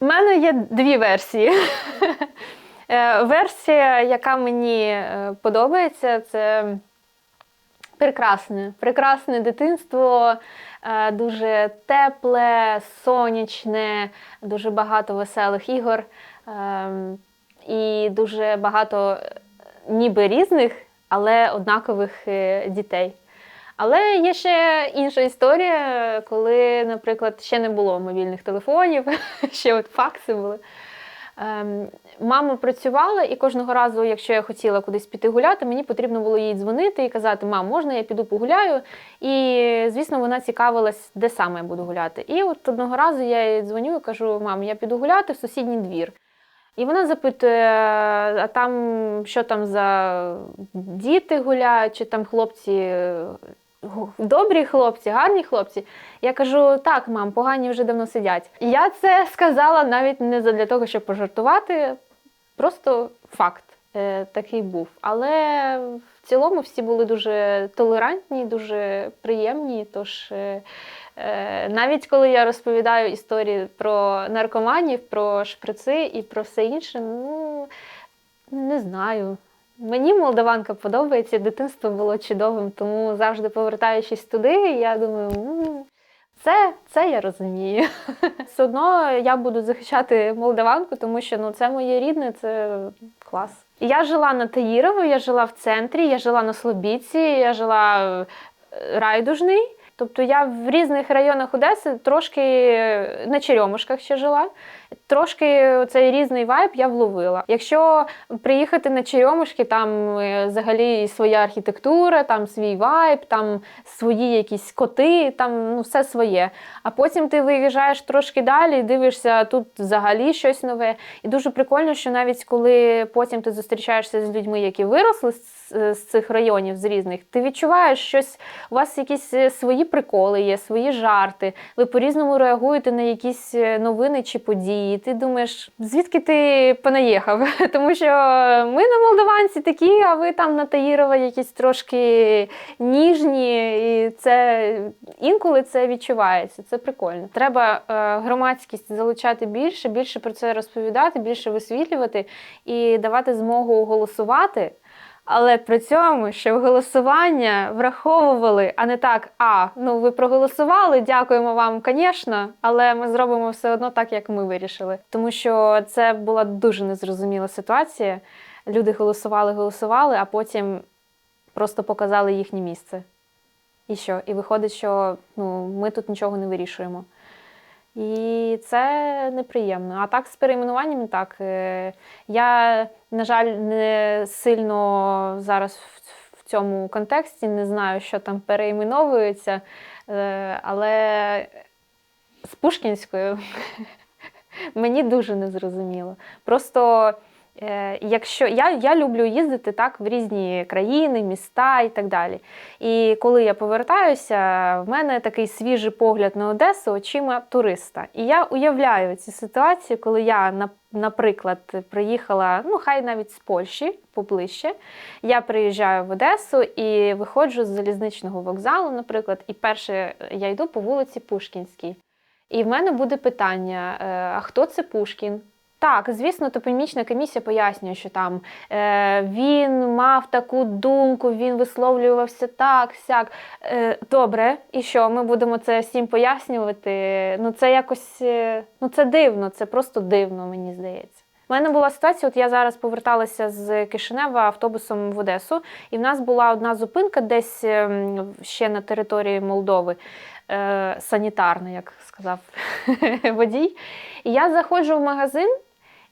У мене є дві версії. Е, Версія, яка мені е, подобається, це прекрасне. Прекрасне дитинство, е, дуже тепле, сонячне, дуже багато веселих ігор і дуже багато ніби різних, але однакових дітей. Але є ще інша історія, коли, наприклад, ще не було мобільних телефонів, ще от факси були. Ем, мама працювала, і кожного разу, якщо я хотіла кудись піти гуляти, мені потрібно було їй дзвонити і казати: Мам, можна я піду погуляю? І, звісно, вона цікавилась, де саме я буду гуляти. І от одного разу я їй дзвоню і кажу: Мам, я піду гуляти в сусідній двір. І вона запитує, а там що там за діти гуляють, чи там хлопці добрі хлопці, гарні хлопці. Я кажу, так, мам, погані вже давно сидять. Я це сказала навіть не для того, щоб пожартувати, просто факт е, такий був. Але в цілому всі були дуже толерантні, дуже приємні. Тож е, е, навіть коли я розповідаю історії про наркоманів, про шприци і про все інше, ну не знаю. Мені молдаванка подобається, дитинство було чудовим, тому завжди повертаючись туди, я думаю, це, це я розумію. Все одно я буду захищати молдаванку, тому що ну, це моє рідне, це клас. Я жила на Таїрово, я жила в центрі, я жила на Слобідці, я жила е, райдужний. Тобто я в різних районах Одеси трошки е, на Черемушках ще жила. Трошки цей різний вайб я вловила. Якщо приїхати на Черемушки, там е, взагалі своя архітектура, там свій вайб, там свої якісь коти, там ну все своє. А потім ти виїжджаєш трошки далі дивишся тут взагалі щось нове. І дуже прикольно, що навіть коли потім ти зустрічаєшся з людьми, які виросли з, з цих районів, з різних, ти відчуваєш щось. У вас якісь е, свої приколи є, свої жарти. Ви по-різному реагуєте на якісь е, новини чи події. Ти думаєш, звідки ти понаїхав? Тому що ми на молдаванці такі, а ви там на Таїрова якісь трошки ніжні, і це інколи це відчувається. Це прикольно. Треба е, громадськість залучати більше, більше про це розповідати, більше висвітлювати і давати змогу голосувати. Але при цьому, щоб голосування враховували, а не так, а ну ви проголосували, дякуємо вам, звісно, але ми зробимо все одно так, як ми вирішили. Тому що це була дуже незрозуміла ситуація. Люди голосували, голосували, а потім просто показали їхнє місце. І що? І виходить, що ну, ми тут нічого не вирішуємо. І це неприємно. А так з перейменуваннями так. е, Я, на жаль, не сильно зараз в- цьому контексті не знаю, що там перейменовується, е, але з Пушкінською мені дуже незрозуміло. Просто якщо я, я люблю їздити так в різні країни, міста і так далі. І коли я повертаюся, в мене такий свіжий погляд на Одесу очима туриста. І я уявляю ці ситуації, коли я, наприклад, приїхала, ну хай навіть з Польщі поближче. Я приїжджаю в Одесу і виходжу з залізничного вокзалу, наприклад, і перше я йду по вулиці Пушкінській. І в мене буде питання: е, а хто це Пушкін? Так, звісно, топонімічна комісія пояснює, що там е, він мав таку думку, він висловлювався так, сяк. Е, добре, і що? Ми будемо це всім пояснювати. Ну, це якось е, ну, це дивно, це просто дивно, мені здається. У мене була ситуація, от я зараз поверталася з Кишинева автобусом в Одесу, і в нас була одна зупинка десь ем, ще на території Молдови, е, санітарна, як сказав водій. І я заходжу в магазин,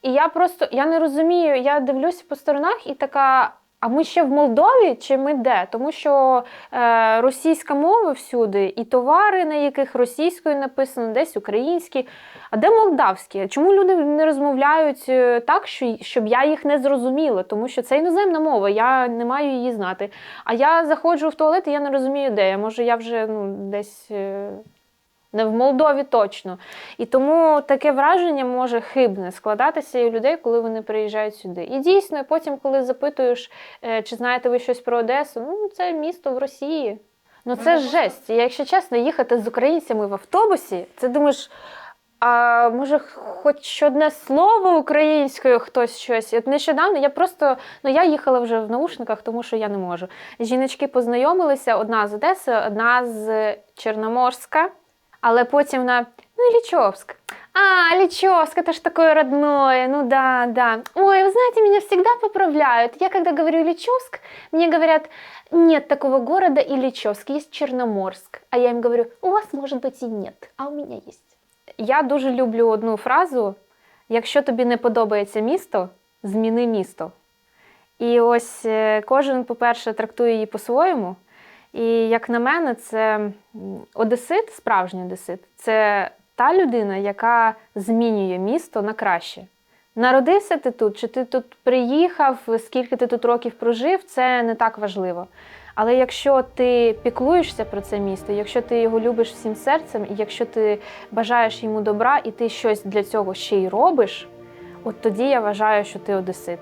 і я просто я не розумію, я дивлюся по сторонах і така. А ми ще в Молдові чи ми де? Тому що е, російська мова всюди, і товари, на яких російською написано, десь українські. А де молдавські? Чому люди не розмовляють е, так, що, щоб я їх не зрозуміла? Тому що це іноземна мова, я не маю її знати. А я заходжу в туалет і я не розумію, де я. Може, я вже ну, десь. Не в Молдові точно. І тому таке враження може хибне складатися і у людей, коли вони приїжджають сюди. І дійсно, потім, коли запитуєш, е, чи знаєте ви щось про Одесу, ну це місто в Росії. Ну це ж жесть. І Якщо чесно, їхати з українцями в автобусі, це думаєш, А може, хоч одне слово українською, хтось щось. От нещодавно я просто ну я їхала вже в наушниках, тому що я не можу. Жіночки познайомилися: одна з Одеси, одна з Чорноморська, але потім вона ну Ілічовськ. А, Личевск, это ж такое родное, ну да, да. Ой, вы знаете, меня всегда поправляют. Я когда говорю Ильичевск, мне говорят, нет такого города Ильичевск, есть Черноморск. А я им говорю, у вас может быть и нет, а у меня есть. Я дуже люблю одну фразу: якщо тобі не подобається місто, зміни місто. І ось е, кожен, по-перше, трактує її по-своєму. І як на мене, це одесит, справжній одесит, це та людина, яка змінює місто на краще. Народився ти тут, чи ти тут приїхав, скільки ти тут років прожив, це не так важливо. Але якщо ти піклуєшся про це місто, якщо ти його любиш всім серцем, і якщо ти бажаєш йому добра, і ти щось для цього ще й робиш, от тоді я вважаю, що ти одесит.